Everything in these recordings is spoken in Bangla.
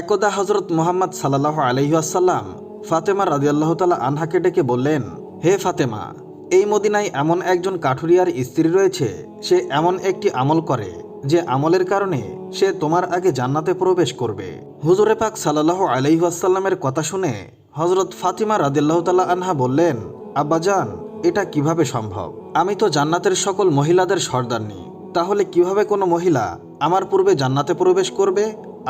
একদা হজরত মোহাম্মদ সাল্লাহ আলহিহাসাল্লাম ফাতেমা রাজিয়াল্লাহ তালা আনহাকে ডেকে বললেন, হে ফাতেমা, এই মদিনায় এমন একজন কাঠুরিয়ার স্ত্রী রয়েছে, সে এমন একটি আমল করে, যে আমলের কারণে সে তোমার আগে জান্নাতে প্রবেশ করবে। হুজুরে পাক সাল্লাহ আলহিহাসাল্লামের কথা শুনে হজরত ফাতিমা রাদিল্লাহ তালা আনহা বললেন আব্বাজান এটা কীভাবে সম্ভব? আমি তো জান্নাতের সকল মহিলাদের সর্দার সর্দারনি তাহলে কীভাবে কোনো মহিলা আমার পূর্বে জান্নাতে প্রবেশ করবে?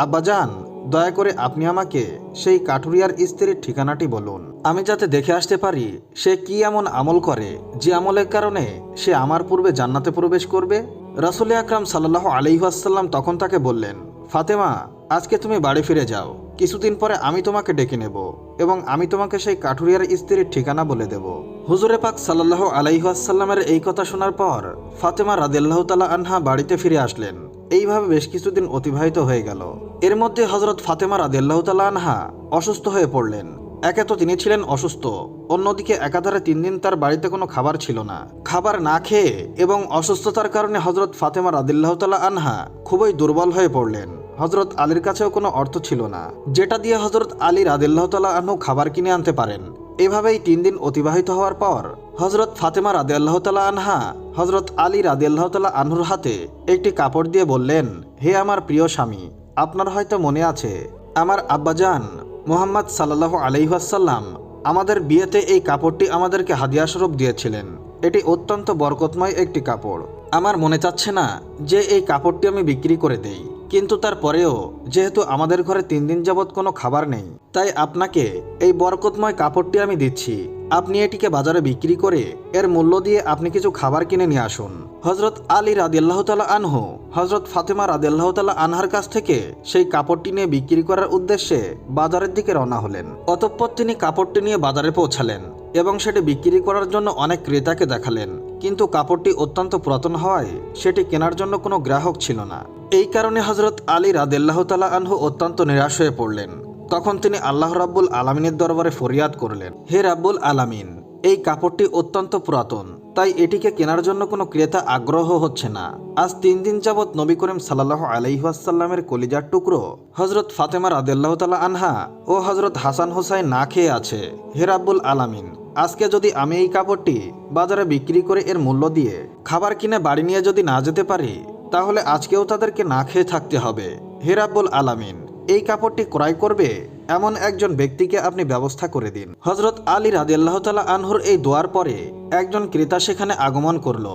আব্বাজান দয়া করে আপনি আমাকে সেই কাঠুরিয়ার স্ত্রীর ঠিকানাটি বলুন। আমি যাতে দেখে আসতে পারি সে কি এমন আমল করে, যে আমলের কারণে সে আমার পূর্বে জান্নাতে প্রবেশ করবে? রাসুল আকরাম সাল্লাহ আলিহাসাল্লাম তখন তাকে বললেন, ফাতেমা, আজকে তুমি বাড়ি ফিরে যাও। কিছুদিন পরে আমি তোমাকে ডেকে নেব এবং আমি তোমাকে সেই কাঠুরিয়ার স্ত্রীর ঠিকানা বলে দেব। হুজুরে পাক সাল্লাহ আলাইহাসাল্লামের এই কথা শোনার পর ফাতেমা রাদিল্লাহ তালা আনহা বাড়িতে ফিরে আসলেন। এইভাবে বেশ কিছুদিন অতিবাহিত হয়ে গেল। এর মধ্যে হজরত ফাতেমা রাদিল্লাহ আনহা অসুস্থ হয়ে পড়লেন। একে তো তিনি ছিলেন অসুস্থ, অন্যদিকে একাধারে তিন দিন তার বাড়িতে কোনো খাবার ছিল না। খাবার না খেয়ে এবং অসুস্থতার কারণে হজরত ফাতেমা রাদিল্লাহ তালা আনহা খুবই দুর্বল হয়ে পড়লেন। হজরত আলীর কাছেও কোনো অর্থ ছিল না। যেটা দিয়ে হজরত আলী রাদিল্লাহ তালা আনহু খাবার কিনে আনতে পারেন। এভাবেই তিন দিন অতিবাহিত হওয়ার পর হজরত ফাতেমা রাদে আল্লাহ তালা আনহা, হজরত আলী রাদে আল্লাহ তালা আনহুর হাতে একটি কাপড় দিয়ে বললেন, হে আমার প্রিয় স্বামী, আপনার হয়তো মনে আছে, আমার আব্বাজান মোহাম্মদ সাল্লাহ আলহিহাসাল্লাম আমাদের বিয়েতে এই কাপড়টি আমাদেরকে হাদিয়া স্বরূপ দিয়েছিলেন। এটি অত্যন্ত বরকতময় একটি কাপড়। আমার মনে চাচ্ছে না যে এই কাপড়টি আমি বিক্রি করে দেই। কিন্তু তারপরেও, যেহেতু আমাদের ঘরে তিন দিন যাবৎ কোনো খাবার নেই, তাই আপনাকে এই বরকতময় কাপড়টি আমি দিচ্ছি। আপনি এটিকে বাজারে বিক্রি করে এর মূল্য দিয়ে আপনি কিছু খাবার কিনে নিয়ে আসুন। হজরত আলী রাদিয়াল্লাহ তালা আনহু হজরত ফাতেমা রাদিয়াল্লাহ তালা আনহার কাছ থেকে সেই কাপড়টি নিয়ে বিক্রি করার উদ্দেশ্যে বাজারের দিকে রওনা হলেন। অতঃপর তিনি কাপড়টি নিয়ে বাজারে পৌঁছালেন এবং সেটি বিক্রি করার জন্য অনেক ক্রেতাকে দেখালেন। কিন্তু কাপড়টি অত্যন্ত পুরাতন হওয়ায় সেটি কেনার জন্য কোনো গ্রাহক ছিল না। এই কারণে হজরত আলী রাদেল্লাহ তালা আনহু অত্যন্ত নিরাশ হয়ে পড়লেন। তখন তিনি আল্লাহ রাব্বুল আলমিনের দরবারে ফরিয়াদ করলেন, হে রাব্বুল আলামিন, এই কাপড়টি অত্যন্ত পুরাতন, তাই এটিকে কেনার জন্য কোনো ক্রেতা আগ্রহ হচ্ছে না। আজ তিন দিন যাবৎ নবী করিম সাল্লাহ আলাইহাসাল্লামের কলিজার টুকরো হজরত ফাতেমা রাদেল্লাহ তালা আনহা ও হজরত হাসান হোসাইন না খেয়ে আছে। হে রাব্বুল আলামিন, আজকে যদি আমি এই কাপড়টি বাজারে বিক্রি করে এর মূল্য দিয়ে খাবার কিনে বাড়ি নিয়ে যদি না যেতে পারি তাহলে আজকেও তাদেরকে না খেয়ে থাকতে হবে। হে রাব্বুল আলামিন, এই কাপড়টি ক্রয় করবে এমন একজন ব্যক্তিকে আপনি ব্যবস্থা করে দিন। হজরত আলী রাদিয়াল্লাহ তালা আনহুর এই দোয়ার পরে একজন ক্রেতা সেখানে আগমন করল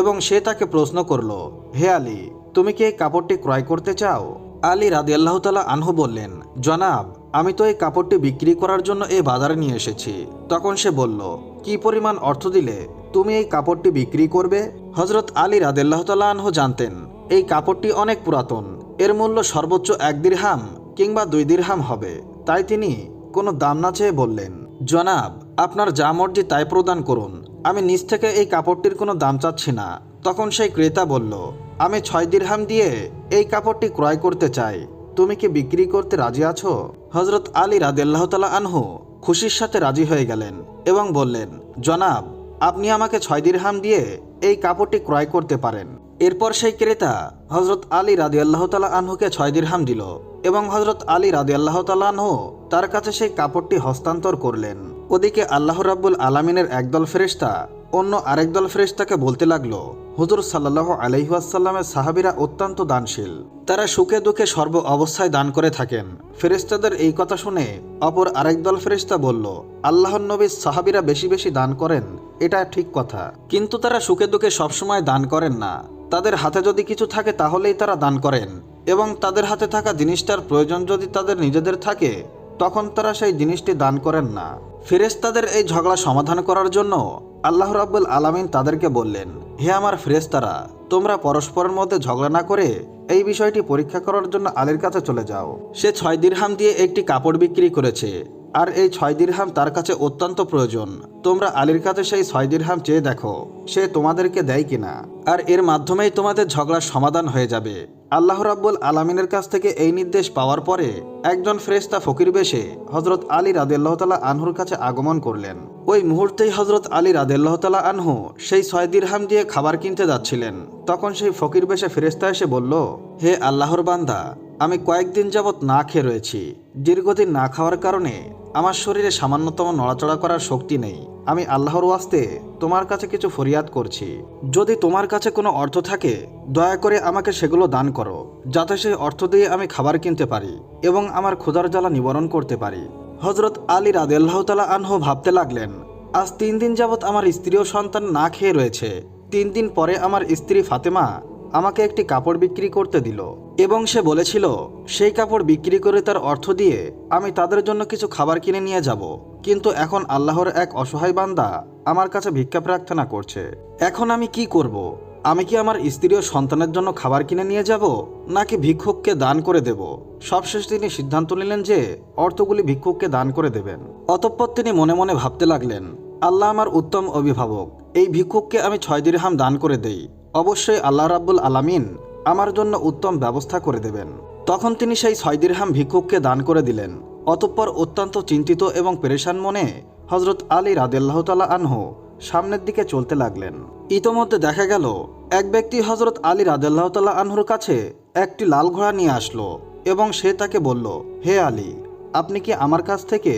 এবং সে তাকে প্রশ্ন করল, হে আলী, তুমি কি এই কাপড়টি ক্রয় করতে চাও? আলী রাদিয়াল্লাহ তালা আনহু বললেন, জনাব, আমি তো এই কাপড়টি বিক্রি করার জন্য এই বাজারে নিয়ে এসেছি। তখন সে বলল, কি পরিমাণ অর্থ দিলে তুমি এই কাপড়টি বিক্রি করবে? হজরত আলী রাদেল্লাহ তালা আনহু জানতেন এই কাপড়টি অনেক পুরাতন। এর মূল্য সর্বোচ্চ এক দিরহাম কিংবা দুই দিরহাম হবে। তাই তিনি কোনো দাম না চেয়ে বললেন, জনাব, আপনার যা মর্জি তাই প্রদান করুন। আমি নিজ থেকে এই কাপড়টির কোনো দাম চাচ্ছি না। তখন সেই ক্রেতা বলল, আমি ছয় দিরহাম দিয়ে এই কাপড়টি ক্রয় করতে চাই। তুমি কি বিক্রি করতে রাজি আছো? হজরত আলী রাদেল্লাহ তালা আনহু খুশির সাথে রাজি হয়ে গেলেন এবং বললেন, জনাব, আপনি আমাকে ছয় দিরহাম দিয়ে এই কাপড়টি ক্রয় করতে পারেন। এরপর সেই ক্রেতা হজরত আলী রাদি আল্লাহ তালা আনহুকে ছয় দিরহাম দিল এবং হজরত আলী রাদি আল্লাহ তালা আনহু তার কাছে সেই কাপড়টি হস্তান্তর করলেন। ওদিকে আল্লাহ রাব্বুল আলমিনের একদল ফেরেস্তা অন্য আরেক দল ফেরেস্তাকে বলতে লাগল, হুজুর সাল্লাহ আলহিহাসাল্লামের সাহাবিরা অত্যন্ত দানশীল। তারা সুখে দুঃখে সর্ব অবস্থায় দান করে থাকেন। ফেরেস্তাদের এই কথা শুনে অপর আরেক দল ফেরেস্তা বলল, আল্লাহর নবীর সাহাবিরা বেশি বেশি দান করেন, এটা ঠিক কথা। কিন্তু তারা সুখে দুঃখে সবসময় দান করেন না। তাদের হাতে যদি কিছু থাকে তাহলেই তারা দান করেন এবং তাদের হাতে থাকা জিনিসটার প্রয়োজন যদি তাদের নিজেদের থাকে, তখন তারা সেই জিনিসটি দান করেন না। ফেরেস্তাদের এই ঝগড়া সমাধান করার জন্য আল্লাহ রাব্বুল আলামিন তাদেরকে বললেন, হে আমার ফেরেস্তারা তোমরা পরস্পরের মধ্যে ঝগড়া না করে এই বিষয়টি পরীক্ষা করার জন্য আলীর কাছে চলে যাও। সে ছয় দিরহাম দিয়ে একটি কাপড় বিক্রি করেছে। আর এই ছয় দিরহাম তার কাছে অত্যন্ত প্রয়োজন। তোমরা আলীর কাছে সেই ছয় দিরহাম চেয়ে দেখো, সে তোমাদেরকে দেয় কিনা। আর এর মাধ্যমেই তোমাদের ঝগড়ার সমাধান হয়ে যাবে। আল্লাহ রাব্বুল আলমিনের কাছ থেকে এই নির্দেশ পাওয়ার পরে একজন ফ্রেস্তা ফকির বেশে হজরত আলী রাদেল্লাহ তালা আনহুর কাছে আগমন করলেন। ওই মুহূর্তেই হজরত আলী রাদেল্লাহ তালা আনহু সেই ছয় দিরহাম দিয়ে খাবার কিনতে যাচ্ছিলেন। তখন সেই ফকির বেশে ফেরেস্তা এসে বলল, হে আল্লাহর বান্দা, আমি কয়েকদিন যাবৎ না খেয়ে রয়েছি। দীর্ঘদিন না খাওয়ার কারণে আমার শরীরে সামান্যতম নড়াচড়া করার শক্তি নেই। আমি আল্লাহর ওয়াস্তে তোমার কাছে কিছু ফরিয়াদ করছি। যদি তোমার কাছে কোনো অর্থ থাকে, দয়া করে আমাকে সেগুলো দান করো, যাতে সেই অর্থ দিয়ে আমি খাবার কিনতে পারি এবং আমার ক্ষুধার জ্বালা নিবারণ করতে পারি। হজরত আলী রাদেল্লাহ তালা আনহু ভাবতে লাগলেন, আজ তিন দিন যাবৎ আমার স্ত্রী ও সন্তান না খেয়ে রয়েছে। তিন দিন পরে আমার স্ত্রী ফাতেমা আমাকে একটি কাপড় বিক্রি করতে দিল এবং সে বলেছিল, সেই কাপড় বিক্রি করে তার অর্থ দিয়ে আমি তাদের জন্য কিছু খাবার কিনে নিয়ে যাব। কিন্তু এখন আল্লাহর এক অসহায় বান্দা আমার কাছে ভিক্ষা প্রার্থনা করছে। এখন আমি কি করব? আমি কি আমার স্ত্রী ও সন্তানের জন্য খাবার কিনে নিয়ে যাব, নাকি ভিক্ষুককে দান করে দেব? সবশেষ তিনি সিদ্ধান্ত নিলেন যে অর্থগুলি ভিক্ষুককে দান করে দেবেন। অতঃপর তিনি মনে মনে ভাবতে লাগলেন, আল্লাহ আমার উত্তম অভিভাবক, এই ভিক্ষুককে আমি ছয় দিরহাম দান করে দেই। অবশ্যই আল্লাহ রাব্বুল আলামিন আমার জন্য উত্তম ব্যবস্থা করে দেবেন। তখন তিনি সেই ছয় দিরহাম ভিক্ষুককে দান করে দিলেন। অতঃপর অত্যন্ত চিন্তিত এবং পেরেশান মনে হজরত আলী রাদেল্লাহ তালা আনহু সামনের দিকে চলতে লাগলেন। ইতোমধ্যে দেখা গেল, এক ব্যক্তি হজরত আলী রাদেল্লাহ তালা আনহুর কাছে একটি লাল ঘোড়া নিয়ে আসলো এবং সে তাকে বলল, হে আলী, আপনি কি আমার কাছ থেকে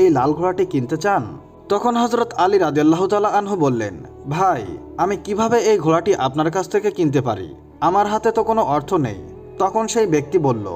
এই লাল ঘোড়াটি কিনতে চান? তখন হজরত আলী রাদেল্লাহ তালা আনহু বললেন ভাই, আমি কীভাবে এই ঘোড়াটি আপনার কাছ থেকে কিনতে পারি? আমার হাতে তো কোনো অর্থ নেই। তখন সেই ব্যক্তি বলল,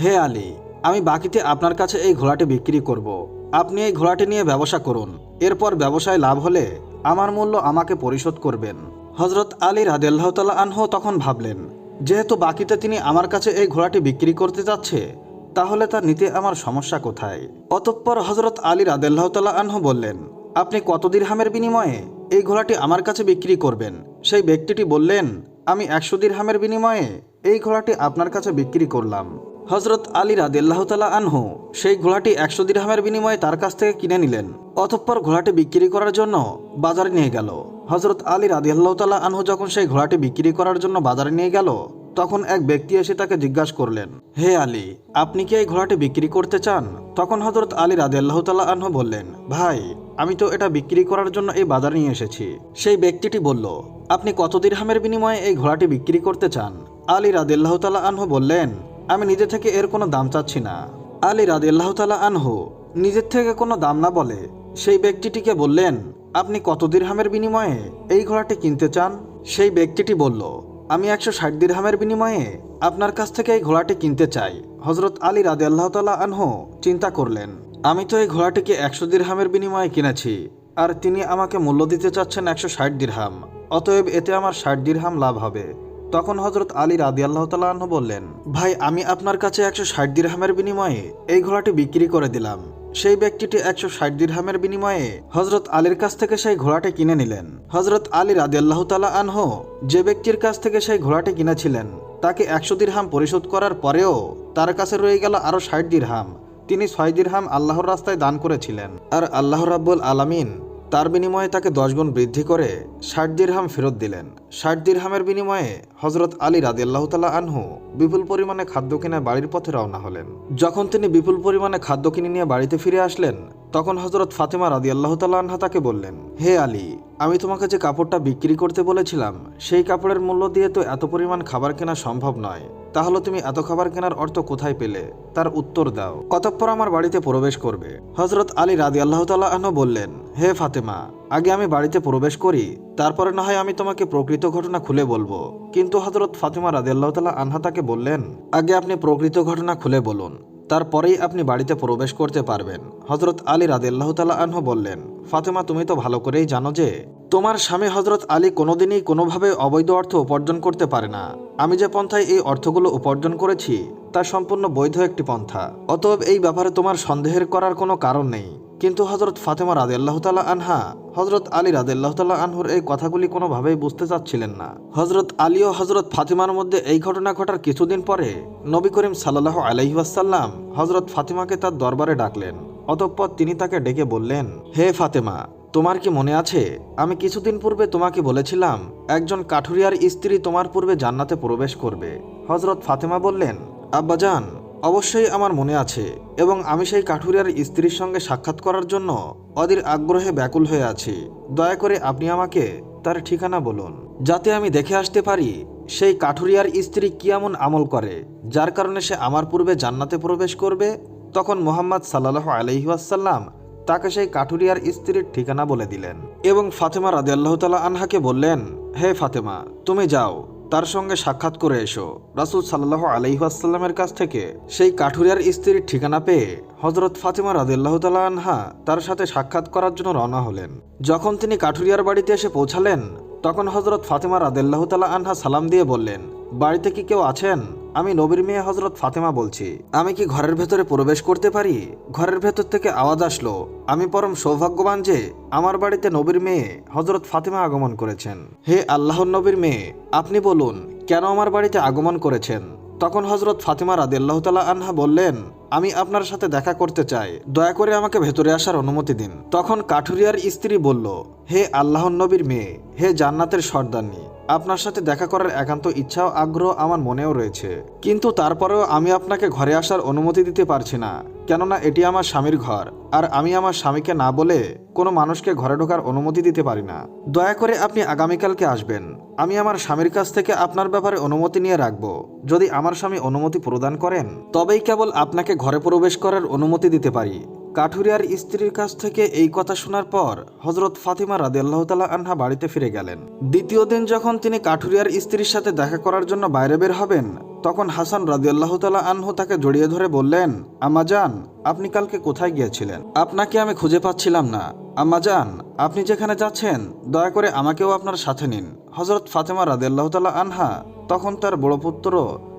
হে আলী, আমি বাকিতে আপনার কাছে এই ঘোড়াটি বিক্রি করব। আপনি এই ঘোড়াটি নিয়ে ব্যবসা করুন। এরপর ব্যবসায় লাভ হলে আমার মূল্য আমাকে পরিশোধ করবেন। হজরত আলী রাদেল্লাহ তালা আনহু তখন ভাবলেন, যেহেতু বাকিতে তিনি আমার কাছে এই ঘোড়াটি বিক্রি করতে যাচ্ছে, তাহলে তা নিতে আমার সমস্যা কোথায়? অতঃপর হজরত আলী রাদেল্লাহ তালা আনহু বললেন আপনি কত দিরহামের বিনিময়ে এই ঘোড়াটি আমার কাছে বিক্রি করবেন? সেই ব্যক্তিটি বললেন, আমি একশো দিরহামের বিনিময়ে এই ঘোড়াটি আপনার কাছে বিক্রি করলাম। হজরত আলী রাদেল্লাহ তালা আনহু সেই ঘোড়াটি একশো দিরহামের বিনিময়ে তার কাছ থেকে কিনে নিলেন। অতঃপর ঘোড়াটি বিক্রি করার জন্য বাজারে নিয়ে গেল। হজরত আলী রাদিয়াল্লাহ তালা আনহু যখন সেই ঘোড়াটি বিক্রি করার জন্য বাজারে নিয়ে গেল তখন এক ব্যক্তি এসে তাকে জিজ্ঞাসা করলেন, হে আলী, আপনি কি এই ঘোড়াটি বিক্রি করতে চান? তখন হজরত আলী রাদিয়াল্লাহ তালা আনহু বললেন, ভাই, আমি তো এটা বিক্রি করার জন্য এই বাজারে নিয়ে এসেছি। সেই ব্যক্তিটি বলল, আপনি কত দিরহামের বিনিময়ে এই ঘোড়াটি বিক্রি করতে চান? আলী রাদিয়াল্লাহ তালা আনহু বললেন, আমি নিজে থেকে এর কোনো দাম চাচ্ছি না। আলী রাদিয়াল্লাহ তালা আনহু নিজের থেকে কোনো দাম না বলে সেই ব্যক্তিটিকে বললেন, আপনি কত দিরহামের বিনিময়ে এই ঘোড়াটি কিনতে চান? সেই ব্যক্তিটি বলল আমি একশো ষাট দিরহামের বিনিময়ে আপনার কাছ থেকে এই ঘোড়াটি কিনতে চাই। হজরত আলী রাদে আল্লাহ তালা আনহু চিন্তা করলেন, আমি তো এই ঘোড়াটিকে একশো দিরহামের বিনিময়ে কিনেছি, আর তিনি আমাকে মূল্য দিতে চাচ্ছেন একশো ষাট দিরহাম। অতএব এতে আমার ষাট দিরহাম লাভ হবে। তখন হজরত আলী রাদি আল্লাহ তালাহ বললেন, ভাই, আমি আপনার কাছে একশো ষাট দিরহামের বিনিময়ে এই ঘোড়াটি বিক্রি করে দিলাম। সেই ব্যক্তিটি একশো ষাট দিরহামের বিনিময়ে হজরত আলীর কাছ থেকে সেই ঘোড়াটি কিনে নিলেন। হজরত আলী রাদি আল্লাহ তালা আনহ যে ব্যক্তির কাছ থেকে সেই ঘোড়াটি কিনেছিলেন, তাকে একশো দিরহাম পরিশোধ করার পরেও তার কাছে রয়ে গেল আরও ষাট দিরহাম। তিনি ছয় দিরহাম আল্লাহর রাস্তায় দান করেছিলেন। আর আল্লাহ রাব্বুল আলামিন তার বিনিময়ে তাকে দশ গুণ বৃদ্ধি করে ষাট দিরহাম ফেরত দিলেন। ষাট দিরহামের বিনিময়ে হজরত আলী রাদিয়াল্লাহ তালা আনহু বিপুল পরিমাণে খাদ্য কিনে বাড়ির পথে রওনা হলেন। যখন তিনি বিপুল পরিমাণে খাদ্য কিনে নিয়ে বাড়িতে ফিরে আসলেন তখন হজরত ফাতেমা রাদিয়াল্লাহ তালা আনহা তাকে বললেন, হে আলী, আমি তোমাকে যে কাপড়টা বিক্রি করতে বলেছিলাম, সেই কাপড়ের মূল্য দিয়ে তো এত পরিমাণ খাবার কেনা সম্ভব নয়। তাহলে তুমি এত খাবার কেনার অর্থ কোথায় পেলে? তার উত্তর দাও। কতক্ষর আমার বাড়িতে প্রবেশ করবে। হজরত আলী রাদি আল্লাহ আনহু বললেন, হে ফাতেমা, আগে আমি বাড়িতে প্রবেশ করি, তারপরে না হয় আমি তোমাকে প্রকৃত ঘটনা খুলে বলব। কিন্তু হজরত ফাতেমা রাদি আল্লাহ আনহা তাকে বললেন, আগে আপনি প্রকৃত ঘটনা খুলে বলুন। তারপরেই আপনি বাড়িতে প্রবেশ করতে পারবেন। হজরত আলী রাদেল্লাহ তালা আনহ বললেন, ফাতেমা, তুমি তো ভালো করেই জানো যে, তোমার স্বামী হজরত আলী কোনোদিনই কোনোভাবে অবৈধ অর্থ উপার্জন করতে পারে না। আমি যে পন্থায় এই অর্থগুলো উপার্জন করেছি, তা সম্পূর্ণ বৈধ একটি পন্থা। অতএব এই ব্যাপারে তোমার সন্দেহের করার কোনো কারণ নেই। কিন্তু হজরত ফাতেমা রাদে আল্লাহ আনহা হজরত আলী রাদে আল্লাহ আনহুর এই কথাগুলি কোনোভাবেই বুঝতে চাচ্ছিলেন না। হজরত আলী ও হজরত ফাতিমার মধ্যে এই ঘটনা ঘটার কিছুদিন পরে নবী করিম সাল্লাহ আলহিবাসাল্লাম হজরত ফাতিমাকে তার দরবারে ডাকলেন। অতঃপর তিনি তাকে ডেকে বললেন, হে ফাতেমা, তোমার কি মনে আছে? আমি কিছুদিন পূর্বে তোমাকে বলেছিলাম, একজন কাঠুরিয়ার স্ত্রী তোমার পূর্বে জান্নাতে প্রবেশ করবে। হজরত ফাতেমা বললেন, আব্বাজান অবশ্যই আমার মনে আছে এবং আমি সেই কাঠুরিয়ার স্ত্রীর সঙ্গে সাক্ষাৎ করার জন্য অধীর আগ্রহে ব্যাকুল হয়ে আছি। দয়া করে আপনি আমাকে তার ঠিকানা বলুন, যাতে আমি দেখে আসতে পারি সেই কাঠুরিয়ার স্ত্রী কি এমন আমল করে, যার কারণে সে আমার পূর্বে জান্নাতে প্রবেশ করবে। তখন মোহাম্মদ সাল্লাহ আলহিহাসাল্লাম তাকে সেই কাঠুরিয়ার স্ত্রীর ঠিকানা বলে দিলেন এবং ফাতেমা রাদিয়াল্লাহ তালা আনহাকে বললেন, হে ফাতেমা, তুমি যাও। তার সঙ্গে সাক্ষাৎ করে এসো। রাসুল সাল্লাহ আলহিহাসাল্লামের কাছ থেকে সেই কাঠুরিয়ার স্ত্রীর ঠিকানা পেয়ে হজরত ফাতিমা রাজিল্লাহ আনহা তার সাথে সাক্ষাৎ করার জন্য রওনা হলেন। যখন তিনি কাঠুরিয়ার বাড়িতে এসে পৌঁছালেন, তখন হজরত ফাতিমা রাদিয়াল্লাহ তালা আনহা সালাম দিয়ে বললেন, বাড়িতে কি কেউ আছেন? আমি নবীর মেয়ে হজরত ফাতেমা বলছি। আমি কি ঘরের ভেতরে প্রবেশ করতে পারি? ঘরের ভেতর থেকে আওয়াজ আসলো। আমি পরম সৌভাগ্যবান যে আমার বাড়িতে নবীর মেয়ে হজরত ফাতেমা আগমন করেছেন। হে আল্লাহর নবীর মেয়ে, আপনি বলুন, কেন আমার বাড়িতে আগমন করেছেন? তখন হজরত ফাতেমা রাদিয়াল্লাহ তালা আনহা বললেন আমি আপনার সাথে দেখা করতে চাই। দয়া করে আমাকে ভেতরে আসার অনুমতি দিন। তখন কাঠুরিয়ার স্ত্রী বলল, হে আল্লাহর নবীর মেয়ে, হে জান্নাতের সর্দারনি, আপনার সাথে দেখা করার একান্ত ইচ্ছা ও আগ্রহ আমার মনেও রয়েছে। কিন্তু তারপরেও আমি আপনাকে ঘরে আসার অনুমতি দিতে পারছি না। কেননা এটি আমার স্বামীর ঘর। আর আমি আমার স্বামীকে না বলে কোনো মানুষকে ঘরে ঢোকার অনুমতি দিতে পারি না। দয়া করে আপনি আগামীকালকে আসবেন। আমি আমার স্বামীর কাছ থেকে আপনার ব্যাপারে অনুমতি নিয়ে রাখব। যদি আমার স্বামী অনুমতি প্রদান করেন, তবেই কেবল আপনাকে ঘরে প্রবেশ করার অনুমতি দিতে পারি। কাঠুরিয়ার স্ত্রীর কাছ থেকে এই কথা শোনার পর হজরত ফাতিমা রাদিয়াল্লাহ তালা আনহা বাড়িতে ফিরে গেলেন। দ্বিতীয় দিন যখন তিনি কাঠুরিয়ার স্ত্রীর সাথে দেখা করার জন্য বাইরে বের হবেন, তখন হাসান রাদিয়াল্লাহ তালা আনহু তাকে জড়িয়ে ধরে বললেন, আম্মা যান আপনি কালকে কোথায় গিয়েছিলেন? আপনাকে আমি খুঁজে পাচ্ছিলাম না। আম্মা যান আপনি যেখানে যাচ্ছেন, দয়া করে আমাকেও আপনার সাথে নিন। হজরত ফাতেমা রাদিয়াল্লাহ তালা আনহা তখন তার বড় পুত্র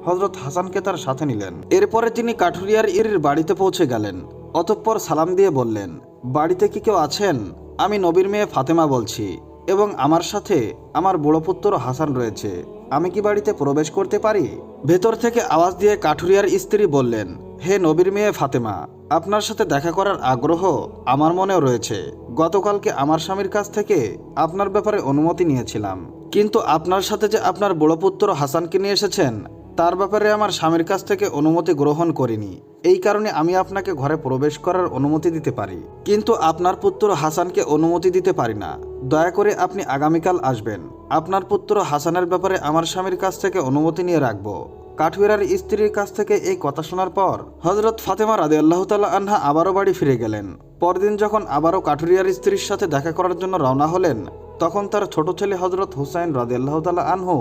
হজরত হাসানকে তার সাথে নিলেন। এরপরে তিনি কাঠুরিয়ার ইরির বাড়িতে পৌঁছে গেলেন। অতঃপর সালাম দিয়ে বললেন, বাড়িতে কি কেউ আছেন? আমি নবীর মেয়ে ফাতেমা বলছি এবং আমার সাথে আমার বড় পুত্র হাসান রয়েছে। আমি কি বাড়িতে প্রবেশ করতে পারি? ভেতর থেকে আওয়াজ দিয়ে কাঠুরিয়ার স্ত্রী বললেন, হে নবীর মেয়ে ফাতেমা, আপনার সাথে দেখা করার আগ্রহ আমার মনেও রয়েছে। গতকালকে আমার স্বামীর কাছ থেকে আপনার ব্যাপারে অনুমতি নিয়েছিলাম। কিন্তু আপনার সাথে যে আপনার বড় পুত্র হাসানকে নিয়ে এসেছেন তার ব্যাপারে আমার স্বামীর কাছ থেকে অনুমতি গ্রহণ করিনি। এই কারণে আমি আপনাকে ঘরে প্রবেশ করার অনুমতি দিতে পারি। কিন্তু আপনার পুত্র হাসানকে অনুমতি দিতে পারি না। দয়া করে আপনি আগামীকাল আসবেন। আপনার পুত্র হাসানের ব্যাপারে আমার স্বামীর কাছ থেকে অনুমতি নিয়ে রাখব। কাঠুয়ারার স্ত্রীর কাছ থেকে এই কথা শোনার পর হজরত ফাতেমা রাদে আল্লাহ তাল্লাহ আনহা আবারও বাড়ি ফিরে গেলেন। পরদিন যখন আবারও কাঠুরিয়ার স্ত্রীর সাথে দেখা করার জন্য রওনা হলেন, তখন তার ছোট ছেলে হজরত হুসাইন রাদে আল্লাহ তাল্লাহ আনহু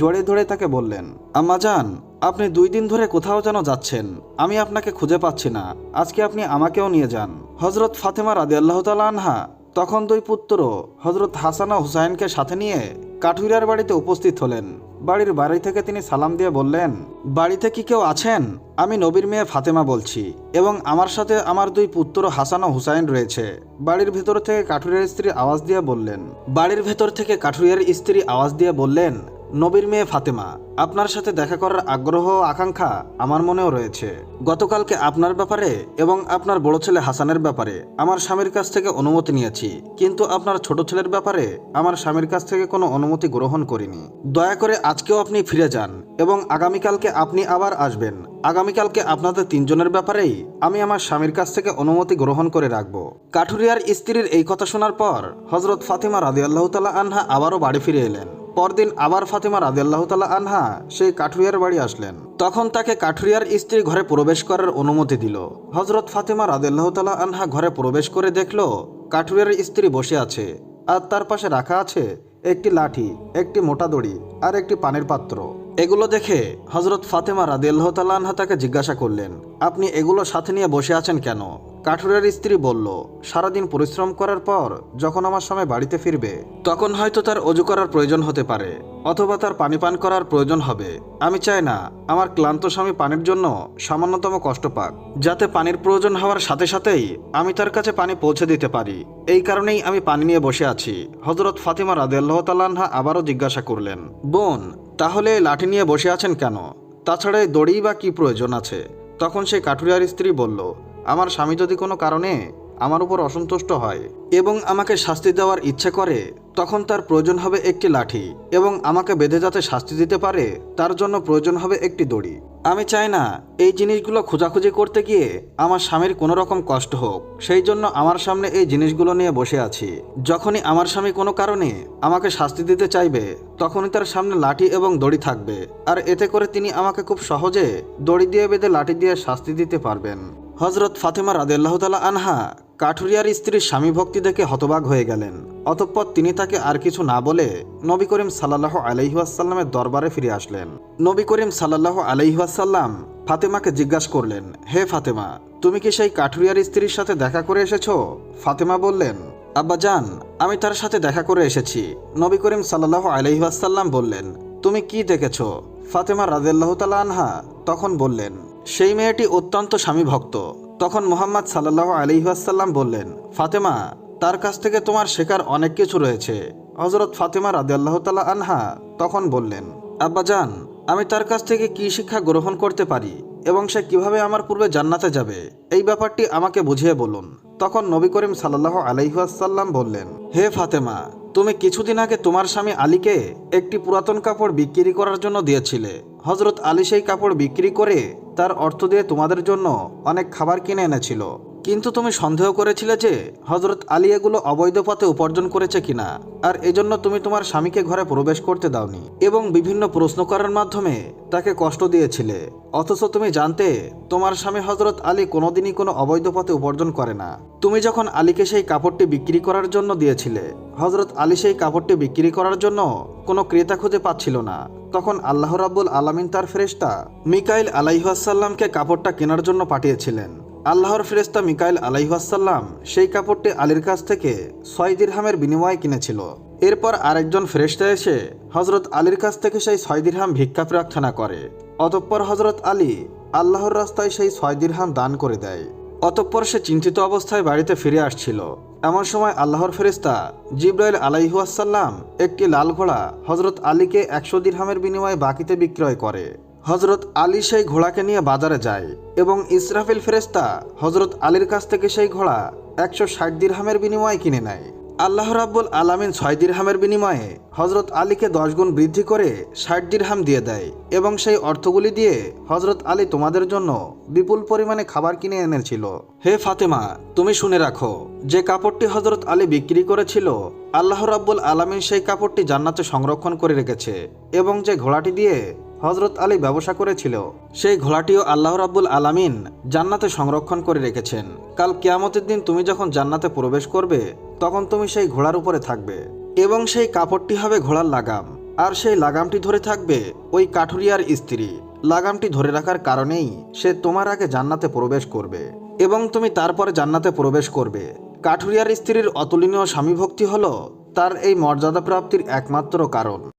জড়ে ধরে তাকে বললেন, আম্মা যান আপনি দুই দিন ধরে কোথাও যেন যাচ্ছেন। আমি আপনাকে খুঁজে পাচ্ছি না। আজকে আপনি আমাকেও নিয়ে যান। হজরত ফাতেমা রাদে আল্লাহ আনহা, তখন দুই পুত্র হজরত হাসান হুসাইনকে সাথে নিয়ে কাঠুরিয়ার বাড়িতে উপস্থিত হলেন। বাড়ির বাড়ি থেকে তিনি সালাম দিয়ে বললেন, বাড়িতে কি কেউ আছেন? আমি নবীর মেয়ে ফাতেমা বলছি, এবং আমার সাথে আমার দুই পুত্র হাসান ও হুসাইন রয়েছে। বাড়ির ভেতর থেকে কাঠুরিয়ার স্ত্রী আওয়াজ দিয়ে বললেন, বাড়ির ভেতর থেকে কাঠুরিয়ার স্ত্রী আওয়াজ দিয়ে বললেন নবীর মেয়ে ফাতেমা, আপনার সাথে দেখা করার আগ্রহ, আকাঙ্ক্ষা আমার মনেও রয়েছে। গতকালকে আপনার ব্যাপারে এবং আপনার বড় ছেলে হাসানের ব্যাপারে আমার স্বামীর কাছ থেকে অনুমতি নিয়েছি, কিন্তু আপনার ছোট ছেলের ব্যাপারে আমার স্বামীর কাছ থেকে কোনো অনুমতি গ্রহণ করিনি। দয়া করে আজকেও আপনি ফিরে যান এবং আগামীকালকে আপনি আবার আসবেন। আগামীকালকে আপনাদের তিনজনের ব্যাপারেই আমি আমার স্বামীর কাছ থেকে অনুমতি গ্রহণ করে রাখব। কাঠুরিয়ার স্ত্রীর এই কথা শোনার পর হজরত ফাতিমা রাদি আল্লাহ তালা আনহা আবারও বাড়ি ফিরে এলেন। পরদিন আবার ফাতেমা রাদিয়াল্লাহ তালা আনহা সেই কাঠুরিয়ার বাড়ি আসলেন। তখন তাকে কাঠুরিয়ার স্ত্রী ঘরে প্রবেশ করার অনুমতি দিল। হজরত ফাতেমা রাদিয়াল্লাহ তালা আনহা ঘরে প্রবেশ করে দেখল, কাঠুরিয়ার স্ত্রী বসে আছে আর তার পাশে রাখা আছে একটি লাঠি, একটি মোটা দড়ি আর একটি পানির পাত্র। এগুলো দেখে হজরত ফাতেমা রাদিয়াল্লাহ তালা আনহা তাকে জিজ্ঞাসা করলেন, আপনি এগুলো সাথে নিয়ে বসে আছেন কেন? কাঠুরের স্ত্রী বলল, সারাদিন পরিশ্রম করার পর যখন আমার স্বামী বাড়িতে ফিরবে, তখন হয়তো তার অজু করার প্রয়োজন হতে পারে, অথবা তার পানি পান করার প্রয়োজন হবে। আমি চাই না, আমার ক্লান্ত স্বামী পানির জন্য সামান্যতম কষ্ট পাক, যাতে পানির প্রয়োজন হওয়ার সাথে সাথেই আমি তার কাছে পানি পৌঁছে দিতে পারি। এই কারণেই আমি পানি নিয়ে বসে আছি। হজরত ফাতিমা রাদেল্লাহ তাল্লাহা আবারও জিজ্ঞাসা করলেন, বোন, তাহলে লাঠি নিয়ে বসে আছেন কেন? তাছাড়া দড়ি বা কি প্রয়োজন আছে? তখন সেই কাঠুরিয়ার স্ত্রী বলল আমার স্বামী যদি কোনো কারণে আমার উপর অসন্তুষ্ট হয় এবং আমাকে শাস্তি দেওয়ার ইচ্ছে করে, তখন তার প্রয়োজন হবে একটি লাঠি এবং আমাকে বেঁধে যাতে শাস্তি দিতে পারে, তার জন্য প্রয়োজন হবে একটি দড়ি। আমি চাই না এই জিনিসগুলো খোঁজাখুঁজি করতে গিয়ে আমার স্বামীর কোনো রকম কষ্ট হোক। সেই জন্য আমার সামনে এই জিনিসগুলো নিয়ে বসে আছি। যখনই আমার স্বামী কোনো কারণে আমাকে শাস্তি দিতে চাইবে, তখনই তার সামনে লাঠি এবং দড়ি থাকবে। আর এতে করে তিনি আমাকে খুব সহজে দড়ি দিয়ে বেঁধে লাঠি দিয়ে শাস্তি দিতে পারবেন। হজরত ফাতেমা রাদেল্লাহ তালা আনহা কাঠুরিয়ার স্ত্রীর স্বামী ভক্তি দেখে হতবাক হয়ে গেলেন। অতঃপর তিনি তাকে আর কিছু না বলে নবী করিম সাল্লাহ আলহিহাসাল্লামের দরবারে ফিরে আসলেন। নবী করিম সাল্লাহ আলহিহাসাল্লাম ফাতেমাকে জিজ্ঞাসা করলেন, হে ফাতেমা, তুমি কি সেই কাঠুরিয়ার স্ত্রীর সাথে দেখা করে এসেছ? ফাতেমা বললেন, আব্বা যান আমি তার সাথে দেখা করে এসেছি। নবী করিম সাল্লাহ আলহিহাসাল্লাম বললেন, তুমি কি দেখেছ? ফাতেমা রাজেল্লাহ তালা আনহা তখন বললেন সেই মেয়েটি অত্যন্ত স্বামী ভক্ত। তখন মোহাম্মদ সাল্লাহ আলহিহাসাল্লাম বললেন, ফাতেমা, তার কাছ থেকে তোমার শেখার অনেক কিছু রয়েছে। হজরত ফাতেমা রাদিয়াল্লাহ তালা আনহা তখন বললেন আব্বাজান আমি তার কাছ থেকে কি শিক্ষা গ্রহণ করতে পারি এবং সে কীভাবে আমার পূর্বে জান্নাতে যাবে? এই ব্যাপারটি আমাকে বুঝিয়ে বলুন। তখন নবী করিম সাল্লাহ আলহিহাসাল্লাম বললেন, হে ফাতেমা, তুমি কিছুদিন আগে তোমার স্বামী আলীকে একটি পুরাতন কাপড় বিক্রি করার জন্য দিয়েছিলে। হজরত আলী সেই কাপড় বিক্রি করে তার অর্থ দিয়ে তোমাদের জন্য অনেক খাবার কিনে এনেছিল। কিন্তু তুমি সন্দেহ করেছিলে যে হজরত আলী এগুলো অবৈধ পথে উপার্জন করেছে কিনা? আর এজন্য তুমি তোমার স্বামীকে ঘরে প্রবেশ করতে দাওনি এবং বিভিন্ন প্রশ্ন করার মাধ্যমে তাকে কষ্ট দিয়েছিলে। অথচ তুমি জানতে তোমার স্বামী হজরত আলী কোনোদিনই কোনো অবৈধ পথে উপার্জন করে না। তুমি যখন আলীকে সেই কাপড়টি বিক্রি করার জন্য দিয়েছিলে হজরত আলী সেই কাপড়টি বিক্রি করার জন্য কোনো ক্রেতা খুঁজে পাচ্ছিল না। তখন আল্লাহ রাব্বুল আলামিন তার ফেরেশতা মিকাইল আলাইহাসাল্লামকে কাপড়টা কেনার জন্য পাঠিয়েছিলেন। আল্লাহর ফেরেস্তা মিকাইল আলাইহাসাল্লাম সেই কাপড়টি আলীর কাছ থেকে ছয় দিরহামের বিনিময়ে কিনেছিল। এরপর আরেকজন ফেরেস্তা এসে হজরত আলীর কাছ থেকে সেই ছয় দিরহাম ভিক্ষা প্রার্থনা করে। অতঃপর হজরত আলী আল্লাহর রাস্তায় সেই ছয় দিরহাম দান করে দেয়। অতঃপর সে চিন্তিত অবস্থায় বাড়িতে ফিরে আসছিল। এমন সময় আল্লাহর ফেরিস্তা জিব্রাইল আলাইহাসাল্লাম একটি লাল ঘোড়া হজরত আলীকে একশো দিরহামের বিনিময়ে বাকিতে বিক্রয় করে। হজরত আলী সেই ঘোড়াকে নিয়ে বাজারে যায় এবং ইসরাফিল ফেরেস্তা হজরত আলীর কাছ থেকে সেই ঘোড়া একশো ষাট দিরহামের বিনিময়ে কিনে নেয়। আল্লাহ রাব্বুল আলামিন ছয় দিরহামের বিনিময়ে হজরত আলীকে দশ গুণ বৃদ্ধি করে ষাট দিরহাম দিয়ে দেয় এবং সেই অর্থগুলি দিয়ে হজরত আলী তোমাদের জন্য বিপুল পরিমাণে খাবার কিনে এনেছিল। হে ফাতেমা, তুমি শুনে রাখো, যে কাপড়টি হজরত আলী বিক্রি করেছিল, আল্লাহ রাব্বুল আলামিন সেই কাপড়টি জান্নাতে সংরক্ষণ করে রেখেছে এবং যে ঘোড়াটি দিয়ে হজরত আলী ব্যবসা করেছিল। সেই ঘোড়াটিও আল্লাহ রাব্বুল আলামিন জান্নাতে সংরক্ষণ করে রেখেছেন। কাল কেয়ামতের দিন তুমি যখন জান্নাতে প্রবেশ করবে, তখন তুমি সেই ঘোড়ার উপরে থাকবে এবং সেই কাপড়টি হবে ঘোড়ার লাগাম। আর সেই লাগামটি ধরে থাকবে ওই কাঠুরিয়ার স্ত্রী। লাগামটি ধরে রাখার কারণেই সে তোমার আগে জান্নাতে প্রবেশ করবে এবং তুমি তারপরে জান্নাতে প্রবেশ করবে। কাঠুরিয়ার স্ত্রীর অতুলনীয় স্বামীভক্তি হল তার এই মর্যাদা প্রাপ্তির একমাত্র কারণ।